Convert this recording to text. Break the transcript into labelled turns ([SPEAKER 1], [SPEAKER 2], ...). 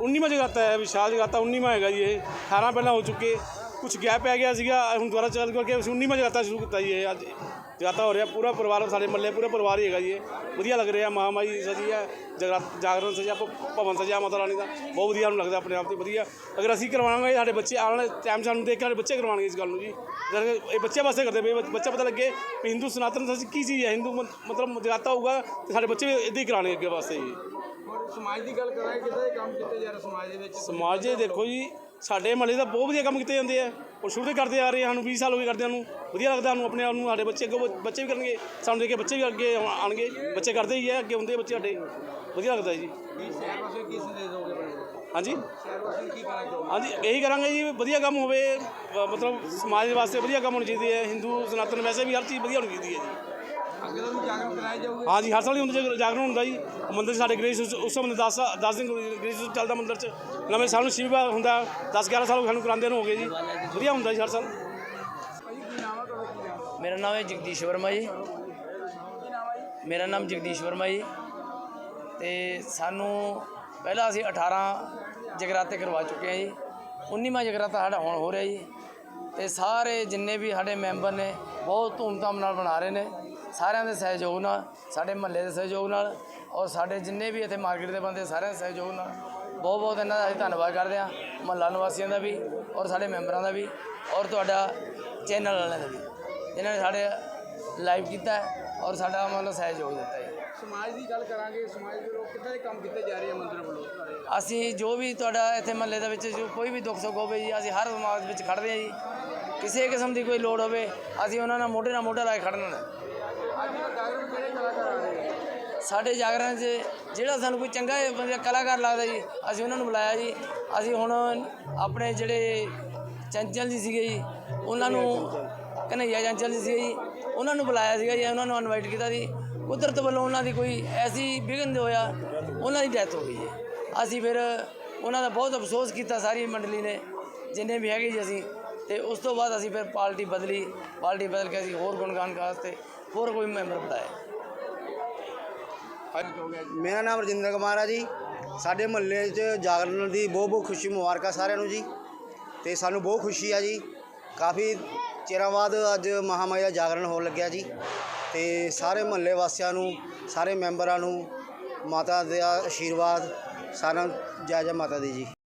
[SPEAKER 1] 19ਵਾਂ ਜਗਰਾਤਾ ਹੈ ਵਿਸ਼ਾਲ ਜਗਰਾਤਾ 19ਵਾਂ ਹੈਗਾ ਜੀ ਇਹ। 18 ਪਹਿਲਾਂ ਹੋ ਚੁੱਕੇ। ਕੁਝ ਗੈਪ ਪੈ ਗਿਆ ਸੀਗਾ ਹੁਣ ਦੁਬਾਰਾ ਚੱਲ ਕਰਕੇ ਅਸੀਂ 19ਵਾਂ ਜਗਰਾਤਾ ਸ਼ੁਰੂ ਕੀਤਾ ਜੀ ਇਹ। ਅੱਜ ਜਗਰਾਤਾ ਹੋ ਰਿਹਾ ਪੂਰਾ ਪਰਿਵਾਰ ਸਾਡੇ ਮੱਲੇ ਪੂਰਾ ਪਰਿਵਾਰ ਹੀ ਹੈਗਾ ਜੀ ਇਹ। ਵਧੀਆ ਲੱਗ ਰਿਹਾ ਮਹਾਮਾਈ ਸਜੀ ਹੈ ਜਗਰਾ ਜਾਗਰਣ ਸਜਿਆ ਭ- ਭਵਨ ਸਜਿਆ ਮਾਤਾ ਰਾਣੀ ਦਾ। ਬਹੁਤ ਵਧੀਆ ਨੂੰ ਲੱਗਦਾ ਆਪਣੇ ਆਪ ਤੇ ਵਧੀਆ। ਅਗਰ ਅਸੀਂ ਕਰਵਾਵਾਂਗੇ ਸਾਡੇ ਬੱਚੇ ਆਉਣ ਵਾਲੇ ਟਾਈਮ ਸਾਨੂੰ ਦੇਖ ਕੇ ਸਾਡੇ ਬੱਚੇ ਕਰਵਾਉਣਗੇ ਇਸ ਗੱਲ ਨੂੰ ਜੀ। ਕਿ ਇਹ ਬੱਚੇ ਵਾਸਤੇ ਕਰਦੇ ਪਏ ਬੱਚਾ ਪਤਾ ਲੱਗੇ ਵੀ ਹਿੰਦੂ ਸਨਾਤਨ ਸੱਚ ਕੀ ਚੀਜ਼ ਹੈ ਹਿੰਦੂ ਮਤਲਬ ਜਗਰਾਤਾ ਹੋਊਗਾ ਤੇ ਸਾਡੇ ਬੱਚੇ ਵੀ ਇੱਦਾਂ ਹੀ ਕਰਾਉਣਗੇ ਅੱਗੇ ਵਾਸਤੇ ਜੀ।
[SPEAKER 2] ਸਮਾਜ ਦੀ ਗੱਲ ਕਰਾਂਗੇ ਕਿੱਦਾਂ ਦੇ ਕੰਮ ਕੀਤੇ ਜਾ ਰਹੇ ਸਮਾਜ ਦੇ ਵਿੱਚ?
[SPEAKER 1] ਸਮਾਜ ਦੇ ਦੇਖੋ ਜੀ ਸਾਡੇ ਮਹੱਲੇ ਦਾ ਬਹੁਤ ਵਧੀਆ ਕੰਮ ਕੀਤੇ ਜਾਂਦੇ ਆ। ਉਹ ਸ਼ੁਰੂ ਤੋਂ ਕਰਦੇ ਆ ਰਹੇ ਸਾਨੂੰ 20 ਸਾਲ ਹੋ ਗਏ ਕਰਦਿਆਂ ਨੂੰ। ਵਧੀਆ ਲੱਗਦਾ ਸਾਨੂੰ ਆਪਣੇ ਆਪ ਨੂੰ, ਸਾਡੇ ਬੱਚੇ ਅੱਗੇ ਬੱਚੇ ਵੀ ਕਰਨਗੇ। ਸਾਨੂੰ ਦੇਖ ਕੇ ਬੱਚੇ ਵੀ ਅੱਗੇ ਆਉਣ- ਆਉਣਗੇ। ਬੱਚੇ ਕਰਦੇ ਹੀ ਆ, ਅੱਗੇ ਹੁੰਦੇ ਬੱਚੇ ਸਾਡੇ। ਵਧੀਆ ਲੱਗਦਾ ਜੀ। ਹਾਂਜੀ? ਹਾਂਜੀ, ਇਹੀ ਕਰਾਂਗੇ ਜੀ, ਵਧੀਆ ਕੰਮ ਹੋਵੇ ਮਤਲਬ ਸਮਾਜ ਵਾਸਤੇ ਵਧੀਆ ਕੰਮ ਹੋਣੇ ਚਾਹੀਦੇ ਹੈ ਹਿੰਦੂ, ਸਨਾਤਨ ਵੈਸੇ ਵੀ ਹਰ ਚੀਜ਼ ਵਧੀਆ ਹੋਣੀ ਚਾਹੀਦੀ ਹੈ ਜੀ। ਹਾਂਜੀ, ਹਰ ਸਾਲ ਹੀ ਹੁੰਦਾ ਜਾਗਰਣ ਹੁੰਦਾ ਜੀ। ਮੰਦਰ 'ਚ ਸਾਡੇ ਗ੍ਰੇਸ ਉਸ ਉਸ ਸਮੇਂ 10 10 ਦਿਨ ਗ੍ਰੇਸ ਚੱਲਦਾ ਮੰਦਰ 'ਚ। ਨਵੇਂ ਸਾਲ ਨੂੰ ਸ਼ਿਵ ਵਿਆਹ ਹੁੰਦਾ 10 11 ਸਾਲ ਸਾਨੂੰ ਕਰਾਉਂਦੇ ਨੂੰ, ਹੋ ਗਏ ਜੀ। ਵਧੀਆ ਹੁੰਦਾ ਜੀ ਹਰ ਸਾਲ।
[SPEAKER 3] ਮੇਰਾ ਨਾਮ ਹੈ ਜਗਦੀਸ਼ ਵਰਮਾ ਜੀ।
[SPEAKER 2] ਜੀ
[SPEAKER 3] ਮੇਰਾ ਨਾਮ ਜਗਦੀਸ਼ ਵਰਮਾ ਜੀ। ਤੇ ਸਾਨੂੰ ਪਹਿਲਾਂ ਅਸੀਂ 18 ਜਗਰਾਤੇ ਕਰਵਾ ਚੁੱਕੇ ਹਾਂ ਜੀ। 19ਵਾਂ ਜਗਰਾਤਾ ਸਾਡਾ ਹੁਣ ਹੋ ਰਿਹਾ ਜੀ। ਤੇ ਸਾਰੇ ਜਿੰਨੇ ਵੀ ਸਾਡੇ ਮੈਂਬਰ ਨੇ, ਬਹੁਤ ਧੂਮਧਾਮ ਨਾਲ ਬਣਾ ਰਹੇ ਨੇ। ਸਾਰਿਆਂ ਦੇ ਸਹਿਯੋਗ ਨਾਲ ਸਾਡੇ ਮਹੱਲੇ ਦੇ ਸਹਿਯੋਗ ਨਾਲ ਔਰ ਸਾਡੇ ਜਿੰਨੇ ਵੀ ਇੱਥੇ ਮਾਰਕੀਟ ਦੇ ਬੰਦੇ ਸਾਰਿਆਂ ਦੇ ਸਹਿਯੋਗ ਨਾਲ। ਬਹੁਤ ਬਹੁਤ ਇਹਨਾਂ ਦਾ ਅਸੀਂ ਧੰਨਵਾਦ ਕਰਦੇ ਹਾਂ ਮਹੱਲਾ ਨਿਵਾਸੀਆਂ ਦਾ ਵੀ ਔਰ ਸਾਡੇ ਮੈਂਬਰਾਂ ਦਾ ਵੀ ਔਰ ਤੁਹਾਡਾ ਚੈਨਲ ਵਾਲਿਆਂ ਦਾ ਵੀ ਜਿਨ੍ਹਾਂ ਨੇ ਸਾਡੇ ਲਾਈਵ ਕੀਤਾ ਔਰ ਸਾਡਾ ਮਤਲਬ ਸਹਿਯੋਗ ਦਿੱਤਾ ਹੈ
[SPEAKER 2] ਸਮਾਜ ਦੀ ਗੱਲ ਕਰਾਂਗੇ ਸਮਾਜ ਦੇ ਲੋਕ ਕਿੱਦਾਂ ਦੇ ਕੰਮ ਕੀਤੇ ਜਾ ਰਹੇ ਆ ਮੰਦਿਰ ਵੱਲੋਂ?
[SPEAKER 3] ਅਸੀਂ ਜੋ ਵੀ ਤੁਹਾਡਾ ਇੱਥੇ ਮਹੱਲੇ ਦੇ ਵਿੱਚ ਜੋ ਕੋਈ ਵੀ ਦੁੱਖ ਸੁੱਖ ਹੋਵੇ ਜੀ ਅਸੀਂ ਹਰ ਸਮਾਜ ਵਿੱਚ ਖੜਦੇ ਹਾਂ ਜੀ। ਕਿਸੇ ਕਿਸਮ ਦੀ ਕੋਈ ਲੋੜ ਹੋਵੇ ਅਸੀਂ ਉਹਨਾਂ ਨਾਲ ਮੋਢੇ ਨਾਲ ਮੋਢਾ ਲਾ ਕੇ ਖੜਨਾ ਸਾਡੇ ਜਾਗਰਣ 'ਚ ਜਿਹੜਾ ਸਾਨੂੰ ਕੋਈ ਚੰਗਾ ਬੰਦਾ ਕਲਾਕਾਰ ਲੱਗਦਾ ਜੀ, ਅਸੀਂ ਉਹਨਾਂ ਨੂੰ ਬੁਲਾਇਆ ਜੀ। ਅਸੀਂ ਹੁਣ ਆਪਣੇ ਜਿਹੜੇ ਚੰਚਲ ਜੀ ਸੀਗੇ ਜੀ, ਉਹਨਾਂ ਨੂੰ ਕਨਈਆ ਚੰਚਲ ਜੀ ਸੀਗੇ ਜੀ, ਉਹਨਾਂ ਨੂੰ ਬੁਲਾਇਆ ਸੀਗਾ ਜੀ, ਉਹਨਾਂ ਨੂੰ ਇਨਵਾਈਟ ਕੀਤਾ ਸੀ ਕੁਦਰਤ ਵੱਲੋਂ ਉਹਨਾਂ ਦੀ ਕੋਈ ਐਸੀ ਵਿਘਨ ਦੇ ਹੋਇਆ, ਉਹਨਾਂ ਦੀ ਡੈਥ ਹੋ ਗਈ ਜੀ। ਅਸੀਂ ਫਿਰ ਉਹਨਾਂ ਦਾ ਬਹੁਤ ਅਫਸੋਸ ਕੀਤਾ ਸਾਰੀ ਮੰਡਲੀ ਨੇ, ਜਿੰਨੇ ਵੀ ਹੈਗੇ ਜੀ ਅਸੀਂ। ਤੇ ਉਸ ਤੋਂ ਬਾਅਦ ਅਸੀਂ ਫਿਰ ਪਾਰਟੀ ਬਦਲੀ, ਪਾਰਟੀ ਬਦਲ ਕੇ ਅਸੀਂ ਹੋਰ ਗੁਣਗਾਨ ਵਾਸਤੇ ਹੋਰ ਕੋਈ ਮੈਂਬਰ ਬੁਲਾਇਆ
[SPEAKER 4] ਮੇਰਾ ਨਾਮ ਰਜਿੰਦਰ ਕੁਮਾਰ ਆ ਜੀ। ਸਾਡੇ ਮਹੱਲੇ 'ਚ ਜਾਗਰਣ ਦੀ ਬਹੁਤ ਬਹੁਤ ਖੁਸ਼ੀ ਮੁਬਾਰਕਾਂ ਸਾਰਿਆਂ ਨੂੰ ਜੀ। ਤੇ ਸਾਨੂੰ ਬਹੁਤ ਖੁਸ਼ੀ ਆ ਜੀ। ਕਾਫੀ ਚਿਰਾਂ ਬਾਅਦ ਅੱਜ ਮਹਾਮਾਈ ਦਾ ਜਾਗਰਣ ਹੋਣ ਲੱਗਿਆ ਜੀ। ਤੇ ਸਾਰੇ ਮਹੱਲੇ ਵਾਸੀਆਂ ਨੂੰ, ਸਾਰੇ ਮੈਂਬਰਾਂ ਨੂੰ ਮਾਤਾ ਦਾ ਆਸ਼ੀਰਵਾਦ, ਸਾਰਿਆਂ ਨੂੰ ਜੈ ਜੈ ਮਾਤਾ ਦੀ ਜੀ।